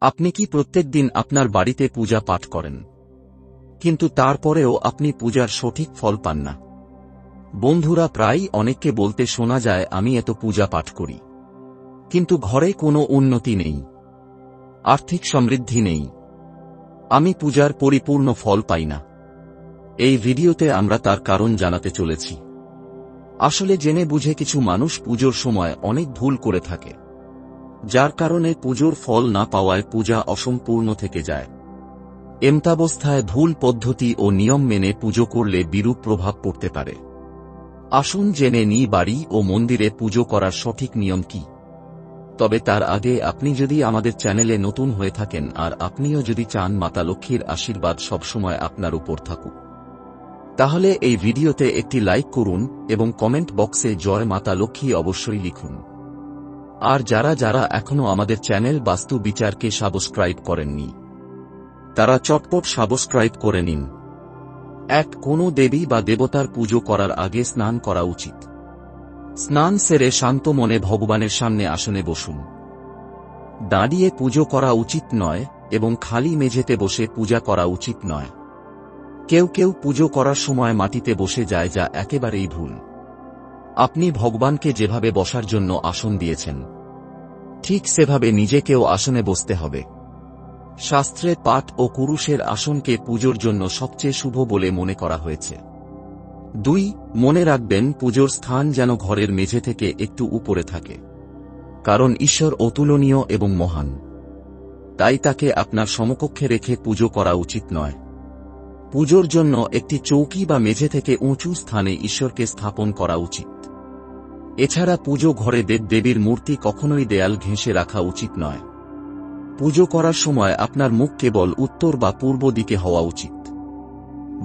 আপনি কি প্রত্যেক দিন আপনার বাড়িতে পূজা পাঠ করেন? কিন্তু তারপরেও আপনি পূজার সঠিক ফল পান না। বন্ধুরা প্রায়ই অনেককে বলতে শোনা যায়, আমি এত পূজা পাঠ করি। কিন্তু ঘরে কোনো উন্নতি নেই। আর্থিক সমৃদ্ধি নেই। আমি পূজার পরিপূর্ণ ফল পাই না। এই ভিডিওতে আমরা তার কারণ জানাতে চলেছি। আসলে জেনে বুঝে কিছু মানুষ পুজোর সময় অনেক ভুল করে থাকে। যার কারণে পুজোর ফল না পাওয়ায় পূজা অসম্পূর্ণ থেকে যায়। এমতাবস্থায় ভুল পদ্ধতি ও নিয়ম মেনে পুজো করলে বিরূপ প্রভাব পড়তে পারে। আসুন জেনে নিই বাড়ি ও মন্দিরে পুজো করার সঠিক নিয়ম কি। তবে তার আগে আপনি যদি আমাদের চ্যানেলে নতুন হয়ে থাকেন আর আপনিও যদি চান মাতা লক্ষ্মীর আশীর্বাদ সবসময় আপনার উপর থাকুক। তাহলে এই ভিডিওতে একটি লাইক করুন এবং কমেন্ট বক্সে জয় মাতা লক্ষ্মী অবশ্যই লিখুন। আর যারা যারা এখনও আমাদের চ্যানেল বাস্তু বিচারকে সাবস্ক্রাইব করেননি, তারা চটপট সাবস্ক্রাইব করে নিন। এক, কোনো দেবী বা দেবতার পুজো করার আগে স্নান করা উচিত। স্নান সেরে শান্ত মনে ভগবানের সামনে আসনে বসুন। দাঁড়িয়ে পুজো করা উচিত নয় এবং খালি মেঝেতে বসে পূজা করা উচিত নয়। কেউ কেউ পুজো করার সময় মাটিতে বসে যায় যা একেবারেই ভুল। আপনি ভগবানকে যেভাবে বসার জন্য আসন দিয়েছেন, ঠিক সেভাবে নিজেকেও আসনে বসতে হবে। শাস্ত্রে পাঠ ও কুরুষের আসনকে পুজোর জন্য সবচেয়ে শুভ বলে মনে করা হয়েছে। দুই, মনে রাখবেন পুজোর স্থান যেন ঘরের মেঝে থেকে একটু উপরে থাকে, কারণ ঈশ্বর অতুলনীয় এবং মহান। তাই তাকে আপনার সমকক্ষে রেখে পুজো করা উচিত নয়। পুজোর জন্য একটি চৌকি বা মেঝে থেকে উঁচু স্থানে ঈশ্বরকে স্থাপন করা উচিত। এছাড়া পুজো ঘরে দেব দেবীর মূর্তি কখনোই দেয়াল ঘেঁষে রাখা উচিত নয়। পুজো করার সময় আপনার মুখ কেবল উত্তর বা পূর্ব দিকে হওয়া উচিত।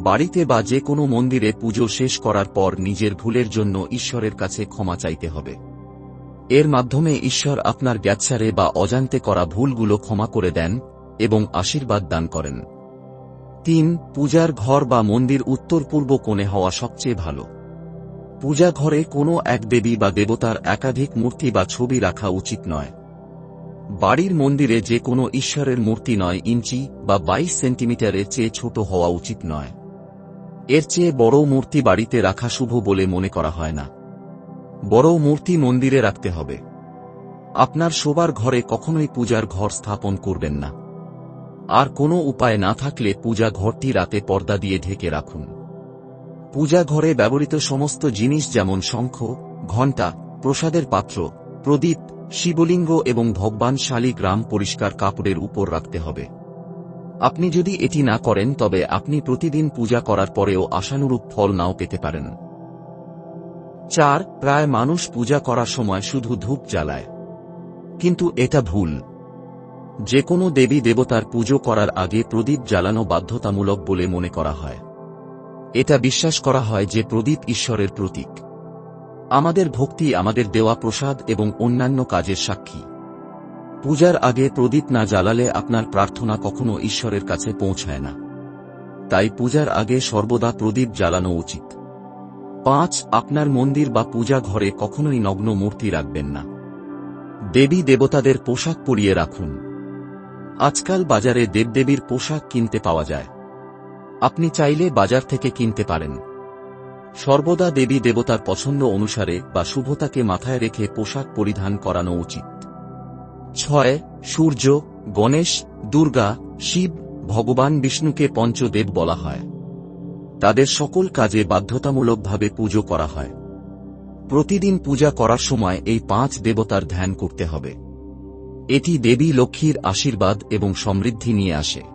বাড়িতে বা যে কোনো মন্দিরে পুজো শেষ করার পর নিজের ভুলের জন্য ঈশ্বরের কাছে ক্ষমা চাইতে হবে। এর মাধ্যমে ঈশ্বর আপনার গ্যাচ্ছারে বা অজান্তে করা ভুলগুলো ক্ষমা করে দেন এবং আশীর্বাদ দান করেন। তিন, পূজার ঘর বা মন্দির উত্তর পূর্ব কোণে হওয়া সবচেয়ে ভালো। পূজা ঘরে কোনো এক দেবী বা দেবতার একাধিক মূর্তি বা ছবি রাখা উচিত নয়। বাড়ির মন্দিরে যে কোনো ঈশ্বরের মূর্তি নয় ইঞ্চি বা বাইশ সেন্টিমিটারের চেয়ে ছোট হওয়া উচিত নয়। এর চেয়ে বড় মূর্তি বাড়িতে রাখা শুভ বলে মনে করা হয় না। বড় মূর্তি মন্দিরে রাখতে হবে। আপনার শোবার ঘরে কখনোই পূজার ঘর স্থাপন করবেন না। আর কোনো উপায় না থাকলে পূজা ঘরটি রাতে পর্দা দিয়ে ঢেকে রাখুন। পূজা ঘরে ব্যবহৃত সমস্ত জিনিস যেমন শঙ্খ, ঘণ্টা, প্রসাদের পাত্র, প্রদীপ, শিবলিঙ্গ এবং ভগবান শালী গ্রাম পরিষ্কার কাপড়ের উপর রাখতে হবে। আপনি যদি এটি না করেন, তবে আপনি প্রতিদিন পূজা করার পরেও আশানুরূপ ফল নাও পেতে পারেন। চার, প্রায় মানুষ পূজা করার সময় শুধু ধূপ জ্বালায়। কিন্তু এটা ভুল। যে কোনো দেবী দেবতার পুজো করার আগে প্রদীপ জ্বালানো বাধ্যতামূলক বলে মনে করা হয়। এটা বিশ্বাস করা হয় যে প্রদীপ ঈশ্বরের প্রতীক। আমাদের ভক্তি আমাদের দেওয়া প্রসাদ এবং অন্যান্য কাজের সাক্ষী। পূজার আগে প্রদীপ না জ্বালালে আপনার প্রার্থনা কখনো ঈশ্বরের কাছে পৌঁছায় না। তাই পূজার আগে সর্বদা প্রদীপ জ্বালানো উচিত। পাঁচ, আপনার মন্দির বা পূজা ঘরে কখনোই নগ্ন মূর্তি রাখবেন না। দেবী দেবতাদের পোশাক পরিয়ে রাখুন। আজকাল বাজারে দেবদেবীর পোশাক কিনতে পাওয়া যায়। আপনি চাইলে বাজার থেকে কিনতে পারেন। সর্বদা দেবী দেবতার পছন্দ অনুসারে বা শুভতাকে মাথায় রেখে পোশাক পরিধান করানো উচিত। ছয়, সূর্য, গণেশ, দুর্গা, শিব, ভগবান বিষ্ণুকে পঞ্চদেব বলা হয়। তাদের সকল কাজে বাধ্যতামূলকভাবে পুজো করা হয়। প্রতিদিন পূজা করার সময় এই পাঁচ দেবতার ধ্যান করতে হবে। এটি দেবী লক্ষ্মীর আশীর্বাদ এবং সমৃদ্ধি নিয়ে আসে।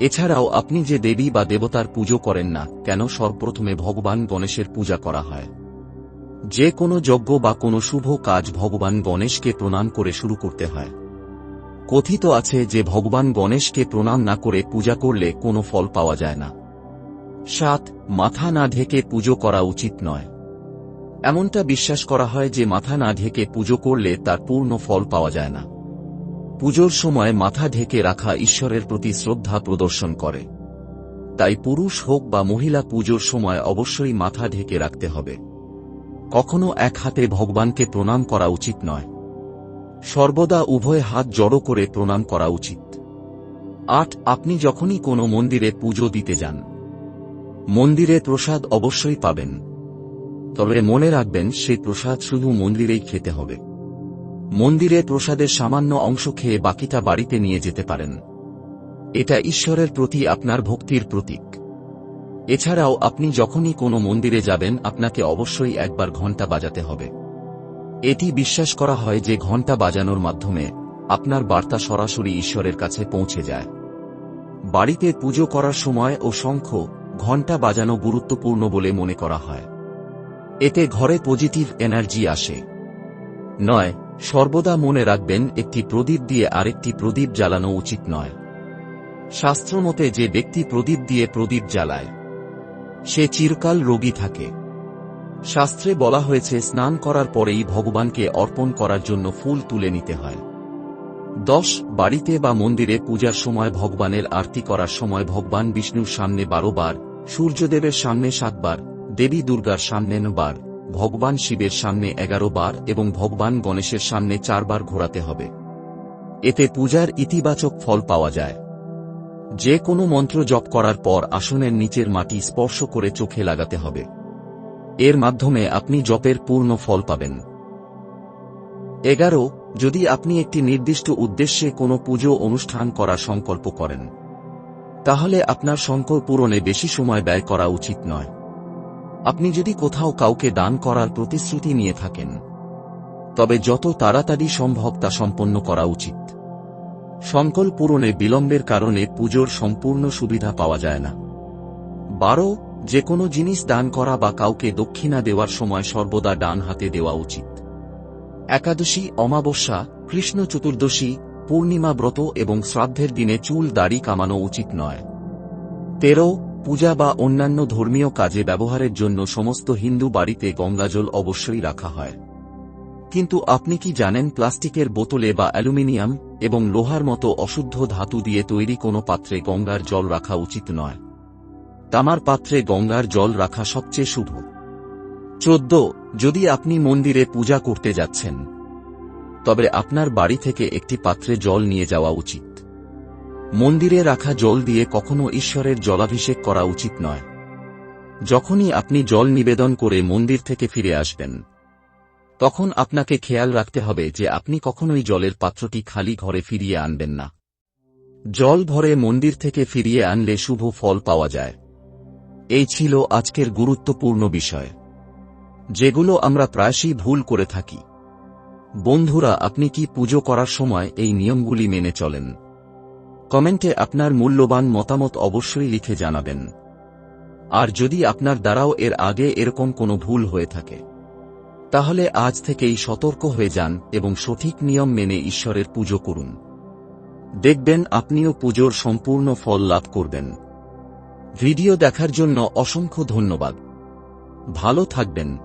এছাড়াও আপনি যে দেবী বা দেবতার পুজো করেন না কেন সর্বপ্রথমে ভগবান গণেশের পূজা করা হয়। যে কোনো যজ্ঞ বা কোনো শুভ কাজ ভগবান গণেশকে প্রণাম করে শুরু করতে হয়। কথিত আছে যে ভগবান গণেশকে প্রণাম না করে পূজা করলে কোনো ফল পাওয়া যায় না। সাত, মাথা না ঢেকে পুজো করা উচিত নয়। এমনটা বিশ্বাস করা হয় যে মাথা না ঢেকে পুজো করলে তার পূর্ণ ফল পাওয়া যায় না। পুজোর সময় মাথা ঢেকে রাখা ঈশ্বরের প্রতি শ্রদ্ধা প্রদর্শন করে। তাই পুরুষ হোক বা মহিলা, পুজোর সময় অবশ্যই মাথা ঢেকে রাখতে হবে। কখনো এক হাতে ভগবানকে প্রণাম করা উচিত নয়। সর্বদা উভয় হাত জড়ো করে প্রণাম করা উচিত। আট, আপনি যখনই কোনো মন্দিরে পুজো দিতে যান, মন্দিরে প্রসাদ অবশ্যই পাবেন। তবে মনে রাখবেন সেই প্রসাদ শুধু মন্দিরেই খেতে হবে। মন্দিরে প্রসাদের সামান্য অংশ খেয়ে বাকিটা বাড়িতে নিয়ে যেতে পারেন। এটা ঈশ্বরের প্রতি আপনার ভক্তির প্রতীক। এছাড়াও আপনি যখনই কোনো মন্দিরে যাবেন, আপনাকে অবশ্যই একবার ঘণ্টা বাজাতে হবে। এটি বিশ্বাস করা হয় যে ঘণ্টা বাজানোর মাধ্যমে আপনার বার্তা সরাসরি ঈশ্বরের কাছে পৌঁছে যায়। বাড়িতে পুজো করার সময় ও শঙ্খ, ঘণ্টা বাজানো গুরুত্বপূর্ণ বলে মনে করা হয়। এতে ঘরে পজিটিভ এনার্জি আসে। নয় সর্বদা মনে রাখবেন, একটি প্রদীপ দিয়ে আরেকটি প্রদীপ জ্বালানো উচিত নয়। শাস্ত্রমতে যে ব্যক্তি প্রদীপ দিয়ে প্রদীপ জ্বালায়, সে চিরকাল রোগী থাকে। শাস্ত্রে বলা হয়েছে, স্নান করার পরেই ভগবানকে অর্পণ করার জন্য ফুল তুলে নিতে হয়। দশ, বাড়িতে বা মন্দিরে পূজার সময় ভগবানের আরতি করার সময় ভগবান বিষ্ণুর সামনে বারো বার সূর্যদেবের সামনে সাতবার, দেবী দুর্গার সামনে বার ভগবান শিবের সামনে এগারো বার এবং ভগবান গণেশের সামনে চারবার ঘোরাতে হবে। এতে পূজার ইতিবাচক ফল পাওয়া যায়। যে কোনো মন্ত্র জপ করার পর আসনের নিচের মাটি স্পর্শ করে চোখে লাগাতে হবে। এর মাধ্যমে আপনি জপের পূর্ণ ফল পাবেন। এগারো, যদি আপনি একটি নির্দিষ্ট উদ্দেশ্যে কোনো পুজো অনুষ্ঠান করার সংকল্প করেন, তাহলে আপনার সংকল্প পূরণে বেশি সময় ব্যয় করা উচিত নয়। আপনি যদি কোথাও কাউকে দান করার প্রতিশ্রুতি নিয়ে থাকেন, তবে যত তাড়াতাড়ি সম্ভব তা সম্পন্ন করা উচিত। সংকল্প পূরণে বিলম্বের কারণে পুজোর সম্পূর্ণ সুবিধা পাওয়া যায় না। বারো, যে কোনো জিনিস দান করা বা কাউকে দক্ষিণা দেওয়ার সময় সর্বদা ডান হাতে দেওয়া উচিত। একাদশী, অমাবস্যা, কৃষ্ণ চতুর্দশী, পূর্ণিমা ব্রত এবং শ্রাদ্ধের দিনে চুল দাড়ি কামানো উচিত নয়। তেরো পূজা বা অন্যান্য ধর্মীয় কাজে ব্যবহারের জন্য সমস্ত হিন্দু বাড়িতে গঙ্গাজল অবশ্যই রাখা হয়। কিন্তু আপনি কি জানেন প্লাস্টিকের বোতলে বা অ্যালুমিনিয়াম এবং লোহার মতো অশুদ্ধ ধাতু দিয়ে তৈরি কোনো পাত্রে গঙ্গার জল রাখা উচিত নয়? তামার পাত্রে গঙ্গার জল রাখা সবচেয়ে শুভ। চোদ্দ, যদি আপনি মন্দিরে পূজা করতে যাচ্ছেন, তবে আপনার বাড়ি থেকে একটি পাত্রে জল নিয়ে যাওয়া উচিত। মন্দিরে রাখা জল দিয়ে কখনো ঈশ্বরের জলাভিষেক করা উচিত নয়। যখনই আপনি জল নিবেদন করে মন্দির থেকে ফিরে আসবেন, তখন আপনাকে খেয়াল রাখতে হবে যে আপনি কখনোই জলের পাত্রটি খালি ঘরে ফিরিয়ে আনবেন না। জল ভরে মন্দির থেকে ফিরিয়ে আনলে শুভ ফল পাওয়া যায়। এই ছিল আজকের গুরুত্বপূর্ণ বিষয়, যেগুলো আমরা প্রায়শই ভুল করে থাকি। বন্ধুরা, আপনি কি পুজো করার সময় এই নিয়মগুলি মেনে চলেন? কমেন্টে আপনার মূল্যবান মতামত অবশ্যই লিখে জানাবেন। আর যদি আপনার দ্বারাও এর আগে এরকম কোনো ভুল হয়ে থাকে, তাহলে আজ থেকেই সতর্ক হয়ে যান এবং সঠিক নিয়ম মেনে ঈশ্বরের পুজো করুন। দেখবেন আপনিও পুজোর সম্পূর্ণ ফল লাভ করবেন। ভিডিও দেখার জন্য অসংখ্য ধন্যবাদ। ভালো থাকবেন।